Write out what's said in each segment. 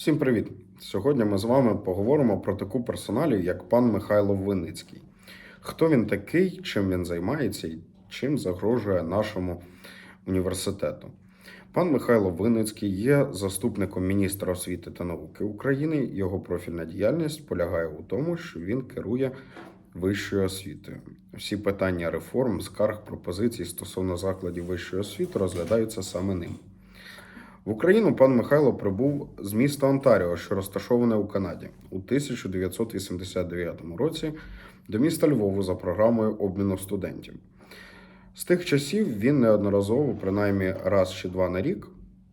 Всім привіт! Сьогодні ми з вами поговоримо про таку персоналію, як пан Михайло Винницький. Хто він такий, чим він займається і чим загрожує нашому університету? Пан Михайло Винницький є заступником міністра освіти та науки України. Його профільна діяльність полягає у тому, що він керує вищою освітою. Всі питання реформ, скарг, пропозицій стосовно закладів вищої освіти розглядаються саме ним. В Україну пан Михайло прибув з міста Онтаріо, що розташоване у Канаді, у 1989 році до міста Львову за програмою обміну студентів. З тих часів він неодноразово, принаймні раз чи два на рік,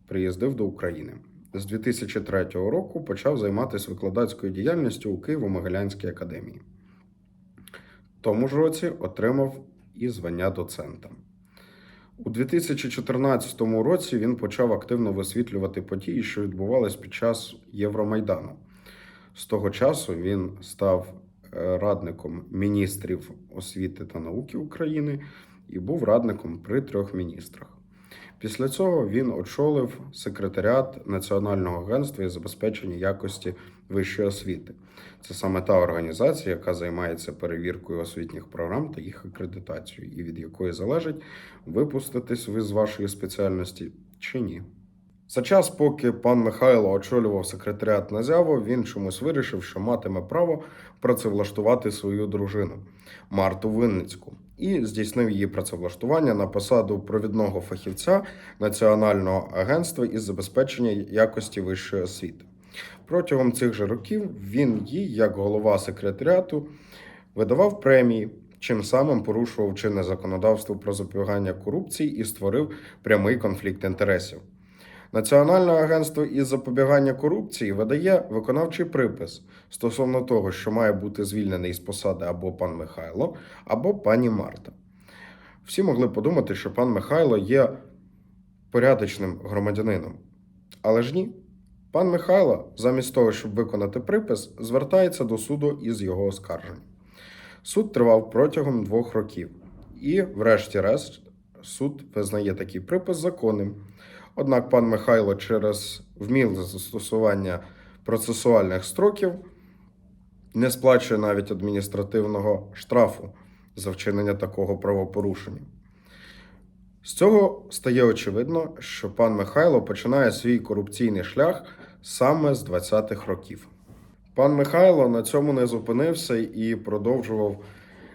приїздив до України. З 2003 року почав займатися викладацькою діяльністю у Києво-Могилянській академії. В тому ж році отримав і звання доцента. У 2014 році він почав активно висвітлювати події, що відбувались під час Євромайдану. З того часу він став е, радником міністрів освіти та науки України і був радником при трьох міністрах. Після цього він очолив секретаріат Національного агентства із забезпечення якості вищої освіти. Це саме та організація, яка займається перевіркою освітніх програм та їх акредитацією, і від якої залежить випуститись ви з вашої спеціальності чи ні. За час, поки пан Михайло очолював секретаріат Назяво, він чомусь вирішив, що матиме право працевлаштувати свою дружину Марту Винницьку і здійснив її працевлаштування на посаду провідного фахівця Національного агентства із забезпечення якості вищої освіти. Протягом цих же років він їй, як голова секретаріату, видавав премії, чим самим порушував чинне законодавство про запобігання корупції і створив прямий конфлікт інтересів. Національне агентство із запобігання корупції видає виконавчий припис стосовно того, що має бути звільнений з посади або пан Михайло, або пані Марта. Всі могли подумати, що пан Михайло є порядочним громадянином. Але ж ні. Пан Михайло, замість того, щоб виконати припис, звертається до суду із його оскарженням. Суд тривав протягом двох років, і, врешті-решт, суд визнає такий припис законним. Однак пан Михайло через вміле застосування процесуальних строків не сплачує навіть адміністративного штрафу за вчинення такого правопорушення. З цього стає очевидно, що пан Михайло починає свій корупційний шлях саме з 20-х років. Пан Михайло на цьому не зупинився і продовжував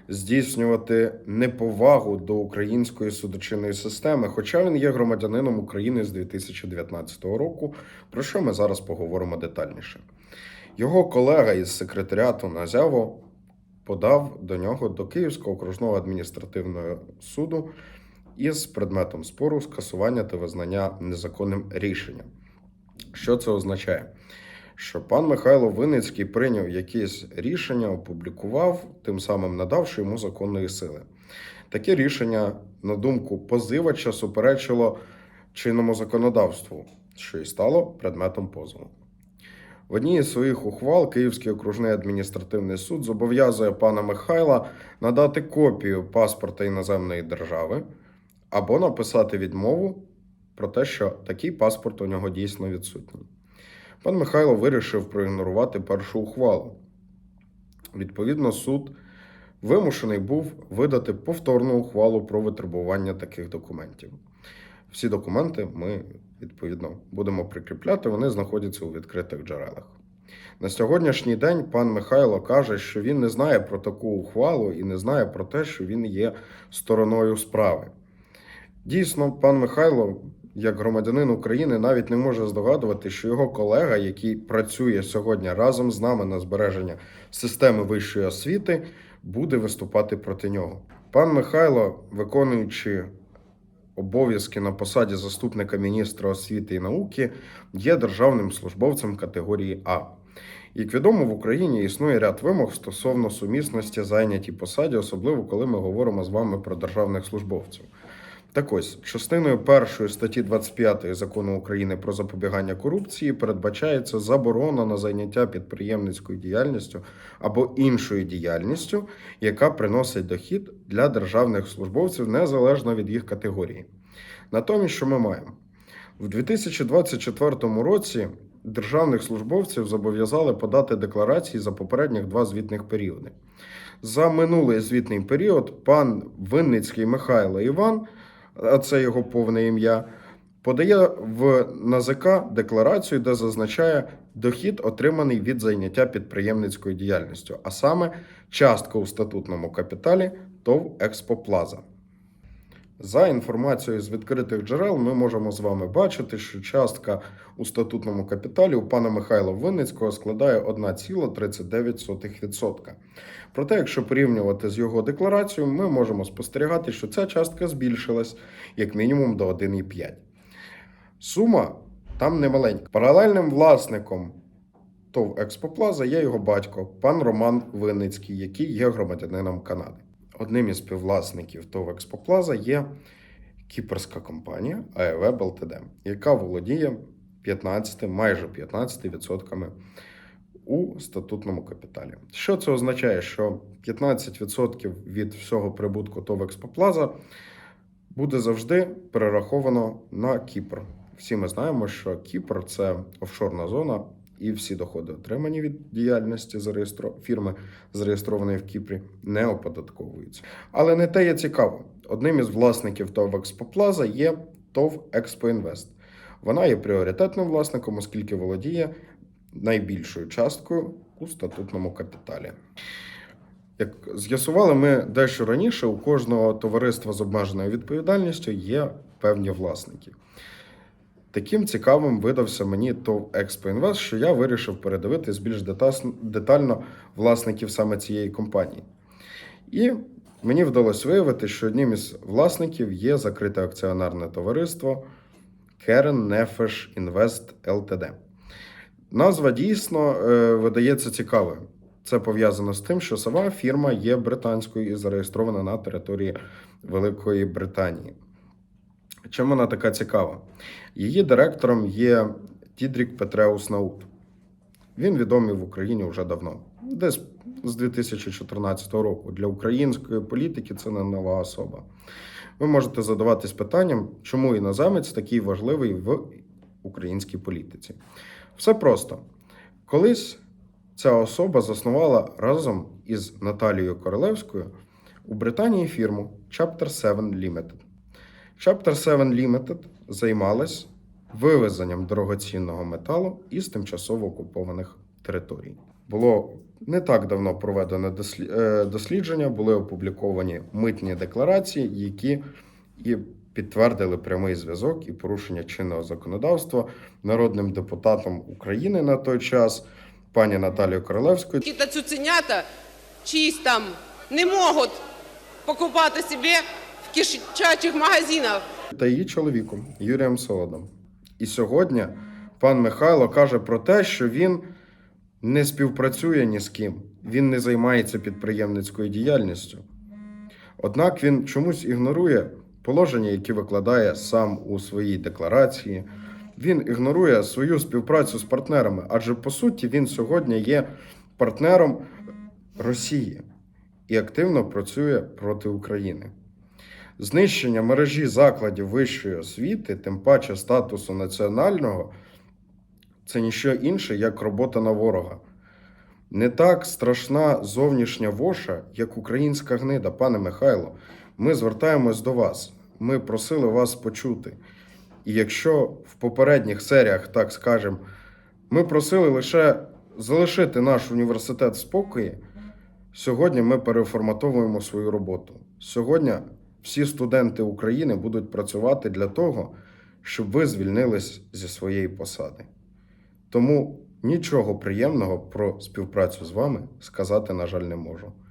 здійснювати неповагу до української судочинної системи, хоча він є громадянином України з 2019 року, про що ми зараз поговоримо детальніше. Його колега із секретаріату Назяво подав до нього до Київського окружного адміністративного суду із предметом спору скасування та визнання незаконним рішенням. Що це означає? Що пан Михайло Винницький прийняв якесь рішення, опублікував, тим самим надавши йому законної сили. Таке рішення, на думку позивача, суперечило чинному законодавству, що і стало предметом позову. В одній із своїх ухвал Київський окружний адміністративний суд зобов'язує пана Михайла надати копію паспорта іноземної держави або написати відмову про те, що такий паспорт у нього дійсно відсутній. Пан Михайло вирішив проігнорувати першу ухвалу. Відповідно, суд вимушений був видати повторну ухвалу про витребування таких документів. Всі документи ми, відповідно, будемо прикріпляти, вони знаходяться у відкритих джерелах. На сьогоднішній день пан Михайло каже, що він не знає про таку ухвалу і не знає про те, що він є стороною справи. Дійсно, пан Михайло, як громадянин України, навіть не може здогадувати, що його колега, який працює сьогодні разом з нами на збереження системи вищої освіти, буде виступати проти нього. Пан Михайло, виконуючи обов'язки на посаді заступника міністра освіти і науки, є державним службовцем категорії А. Як відомо, в Україні існує ряд вимог стосовно сумісності зайнятій посаді, особливо коли ми говоримо з вами про державних службовців. Так ось, частиною першої статті 25 закону України про запобігання корупції передбачається заборона на зайняття підприємницькою діяльністю або іншою діяльністю, яка приносить дохід для державних службовців незалежно від їх категорії. Натомість, що ми маємо? В 2024 році державних службовців зобов'язали подати декларації за попередніх два звітних періоди. За минулий звітний період пан Винницький Михайло Іван, а це його повне ім'я, подає в НАЗК декларацію, де зазначає дохід, отриманий від зайняття підприємницькою діяльністю, а саме частка у статутному капіталі ТОВ Експоплаза. За інформацією з відкритих джерел, ми можемо з вами бачити, що частка у статутному капіталі у пана Михайла Винницького складає 1,39%. Проте, якщо порівнювати з його декларацією, ми можемо спостерігати, що ця частка збільшилась як мінімум до 1,5. Сума там немаленька. Паралельним власником ТОВ Експоплаза є його батько, пан Роман Винницький, який є громадянином Канади. Одним із співвласників ТОВ Експоплаза є кіперська компанія АЕВ ЛТД, яка володіє 15, майже 15% у статутному капіталі. Що це означає? Що 15% від всього прибутку ТОВ Експоплаза буде завжди перераховано на Кіпр. Всі ми знаємо, що Кіпр це офшорна зона, і всі доходи, отримані від діяльності зареєстро... фірми, зареєстрованої в Кіпрі, не оподатковуються. Але не те є цікаво. Одним із власників ТОВ Експоплаза є ТОВ Експоінвест. Вона є пріоритетним власником, оскільки володіє найбільшою часткою у статутному капіталі. Як з'ясували ми дещо раніше, у кожного товариства з обмеженою відповідальністю є певні власники. Таким цікавим видався мені ТОВ Експоінвест, що я вирішив передивитись більш детально власників саме цієї компанії. І мені вдалося виявити, що одним із власників є закрите акціонерне товариство Керен Нефеш Інвест ЛТД. Назва дійсно е, видається цікавою. Це пов'язано з тим, що сама фірма є британською і зареєстрована на території Великої Британії. Чим вона така цікава? Її директором є Тідрік Петреус Наут. Він відомий в Україні вже давно, десь з 2014 року. Для української політики це не нова особа. Ви можете задаватись питанням, чому іноземець такий важливий в українській політиці. Все просто. Колись ця особа заснувала разом із Наталією Королевською у Британії фірму Chapter 7 Limited. Chapter 7 Limited займалась вивезенням дорогоцінного металу із тимчасово окупованих територій. Було не так давно проведено е, дослідження, були опубліковані митні декларації, які і підтвердили прямий зв'язок і порушення чинного законодавства народним депутатом України на той час, пані Наталією Королевською Какие-то цуценята чиїсь там не можуть покупати собі кишачих магазинах. та її чоловіком Юрієм Солодом. І сьогодні пан Михайло каже про те, що він не співпрацює ні з ким, він не займається підприємницькою діяльністю. Однак він чомусь ігнорує положення, які викладає сам у своїй декларації. Він ігнорує свою співпрацю з партнерами, адже по суті він сьогодні є партнером Росії і активно працює проти України. Знищення мережі закладів вищої освіти, тим паче статусу національного, це ніщо інше, як робота на ворога. Не так страшна зовнішня воша, як українська гнида, пане Михайло. Ми звертаємось до вас. Ми просили вас почути. І якщо в попередніх серіях, так скажемо, ми просили лише залишити наш університет в спокої, сьогодні ми переформатовуємо свою роботу. Сьогодні всі студенти України будуть працювати для того, щоб ви звільнились зі своєї посади. Тому нічого приємного про співпрацю з вами сказати, на жаль, не можу.